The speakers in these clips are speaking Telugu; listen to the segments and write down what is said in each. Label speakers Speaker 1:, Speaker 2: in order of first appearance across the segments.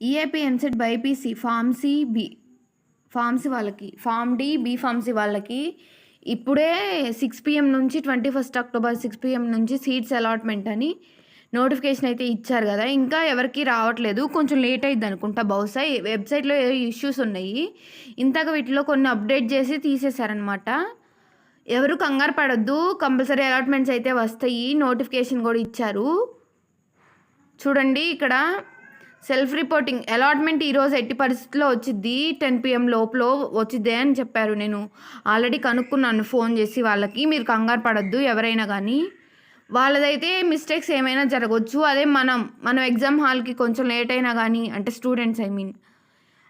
Speaker 1: EAP EAMCET BiPC pharmacy B pharmacy వాళ్ళకి ఫార్మ్ డి బి ఫార్మసీ వాళ్ళకి ఇప్పుడే సిక్స్ పిఎం నుంచి twenty first October six PM నుంచి సీట్స్ అలాట్మెంట్ అని నోటిఫికేషన్ అయితే ఇచ్చారు కదా. ఇంకా ఎవరికి రావట్లేదు. కొంచెం లేట్ అయింది అనుకుంటా బహుశా. వెబ్సైట్లో ఏ ఇష్యూస్ ఉన్నాయి. ఇంతక వీటిలో కొన్ని అప్డేట్ చేసి తీసేశారనమాట ఎవరు కంగారు పడద్దు. కంపల్సరీ అలాట్మెంట్స్ అయితే వస్తాయి. నోటిఫికేషన్ కూడా ఇచ్చారు. చూడండి ఇక్కడ సెల్ఫ్ రిపోర్టింగ్ అలాట్మెంట్ ఈరోజు ఎట్టి పరిస్థితుల్లో వచ్చింది టెన్ పిఎం లోపల వచ్చిద్దే అని చెప్పారు. నేను ఆల్రెడీ కనుక్కున్నాను ఫోన్ చేసి వాళ్ళకి. మీరు కంగారు పడద్దు ఎవరైనా కానీ వాళ్ళదైతే మిస్టేక్స్ ఏమైనా జరగవచ్చు అదే మనం మనం ఎగ్జామ్ హాల్కి కొంచెం లేట్ అయినా కానీ అంటే స్టూడెంట్స్ ఐ మీన్.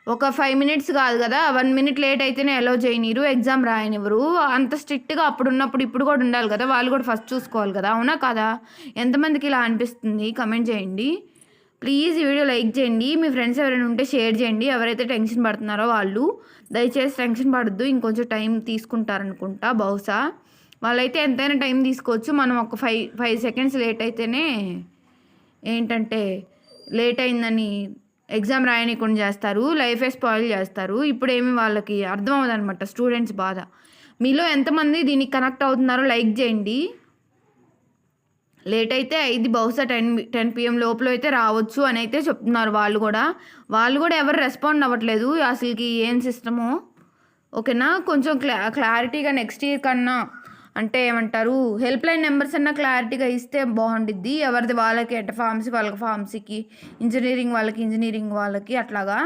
Speaker 1: ఒక ఫైవ్ మినిట్స్ కాదు కదా వన్ మినిట్ లేట్ అయితేనే అలో చేయనీరు ఎగ్జామ్ రాయనివ్వరు. అంత స్ట్రిక్ట్గా అప్పుడు ఉన్నప్పుడు ఇప్పుడు కూడా ఉండాలి కదా వాళ్ళు కూడా ఫస్ట్ చూసుకోవాలి కదా అవునా కదా? ఎంతమందికి ఇలా అనిపిస్తుంది? కమెంట్ చేయండి. ప్లీజ్ ఈ వీడియో లైక్ చేయండి. మీ ఫ్రెండ్స్ ఎవరైనా ఉంటే షేర్ చేయండి. ఎవరైతే టెన్షన్ పడుతున్నారో వాళ్ళు దయచేసి టెన్షన్ పడద్దు. ఇంకొంచెం టైం తీసుకుంటారనుకుంటా బహుశా. వాళ్ళైతే ఎంతైనా టైం తీసుకోవచ్చు. మనం ఒక ఫైవ్ ఫైవ్ సెకండ్స్ లేట్ అయితేనే ఏంటంటే లేట్ అయిందని ఎగ్జామ్ రాయనీయకుండా చేస్తారు. లైఫే స్పాయిల్ చేస్తారు. ఇప్పుడు ఏమి వాళ్ళకి అర్థం అవ్వదన్నమాట. స్టూడెంట్స్ బాధ. మీలో ఎంతమంది దీనికి కనెక్ట్ అవుతున్నారో లైక్ చేయండి. లేట్ అయితే అయింది బహుశా టెన్ టెన్ పిఎం లోపల అయితే రావచ్చు అని అయితే చెప్తున్నారు వాళ్ళు కూడా. వాళ్ళు కూడా ఎవరు రెస్పాండ్ అవ్వట్లేదు. అసలుకి ఏం సిస్టమో ఓకేనా? కొంచెం క్లా క్లారిటీగా నెక్స్ట్ ఇయర్ కన్నా అంటే ఏమంటారు? హెల్ప్ లైన్ నెంబర్స్ అన్న క్లారిటీగా ఇస్తే బాగుండిద్ది. ఎవరిది వాళ్ళకి ఎట్ ఫార్మసీ వాళ్ళకి ఫార్మసీకి ఇంజనీరింగ్ వాళ్ళకి ఇంజనీరింగ్ వాళ్ళకి అట్లాగా.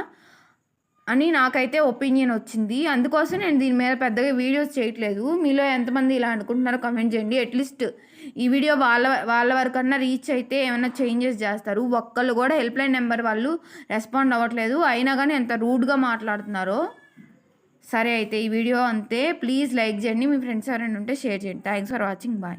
Speaker 1: అని నాకైతే ఒపీనియన్ వచ్చింది. అందుకోసం నేను దీని మీద పెద్దగా వీడియోస్ చేయట్లేదు. మీలో ఎంతమంది ఇలా అనుకుంటున్నారో కమెంట్ చేయండి. అట్లీస్ట్ ఈ వీడియో వాళ్ళ వాళ్ళ వరకన్నా రీచ్ అయితే ఏమైనా చేంజెస్ చేస్తారు. ఒక్కళ్ళు కూడా హెల్ప్ లైన్ నెంబర్ వాళ్ళు రెస్పాండ్ అవ్వట్లేదు. అయినా కానీ ఎంత రూడ్గా మాట్లాడుతున్నారో. సరే అయితే ఈ వీడియో అంతే. ప్లీజ్ లైక్ చేయండి. మీ ఫ్రెండ్స్ ఎవరైనా ఉంటే షేర్ చేయండి. Thanks for watching bye